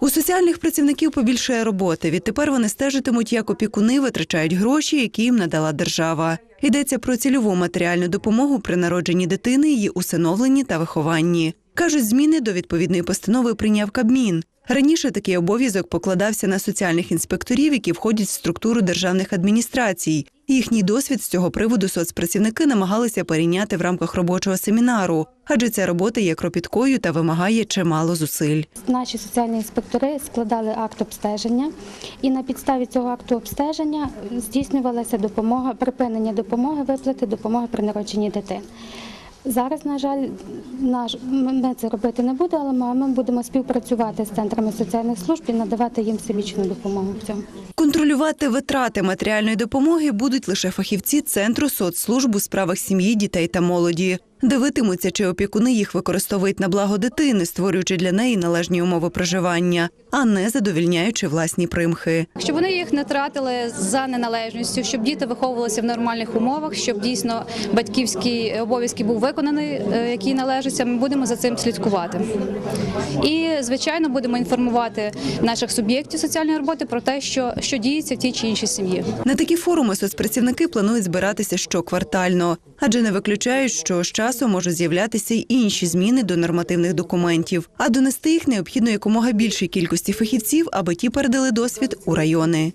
У соціальних працівників побільшає роботи. Відтепер вони стежитимуть, як опікуни витрачають гроші, які їм надала держава. Йдеться про цільову матеріальну допомогу при народженні дитини, її усиновленні та вихованні. Кажуть, зміни до відповідної постанови прийняв Кабмін. Раніше такий обов'язок покладався на соціальних інспекторів, які входять в структуру державних адміністрацій. Їхній досвід з цього приводу соцпрацівники намагалися перейняти в рамках робочого семінару, адже ця робота є кропіткою та вимагає чимало зусиль. Наші соціальні інспектори складали акт обстеження, і на підставі цього акту обстеження здійснювалася допомога, припинення допомоги, виплати допомоги при народженні дитини. Зараз, на жаль, наш, ми це робити не будемо, але ми будемо співпрацювати з центрами соціальних служб і надавати їм всебічну допомогу в цьому. Контролювати витрати матеріальної допомоги будуть лише фахівці Центру соцслужб у справах сім'ї, дітей та молоді. Дивитимуться, чи опікуни їх використовують на благо дитини, створюючи для неї належні умови проживання, а не задовільняючи власні примхи. щоб вони їх не тратили за неналежністю, щоб діти виховувалися в нормальних умовах, щоб дійсно батьківський обов'язки був виконаний, е, який належиться. Ми будемо за цим слідкувати. І звичайно будемо інформувати наших суб'єктів соціальної роботи про те, що, що діється в тій чи іншій сім'ї. На такі форуми соцпрацівники планують збиратися щоквартально, адже не виключають, що з часом можуть з'являтися й інші зміни до нормативних документів. А донести їх необхідно якомога більшій кількості фахівців, аби ті передали досвід у райони.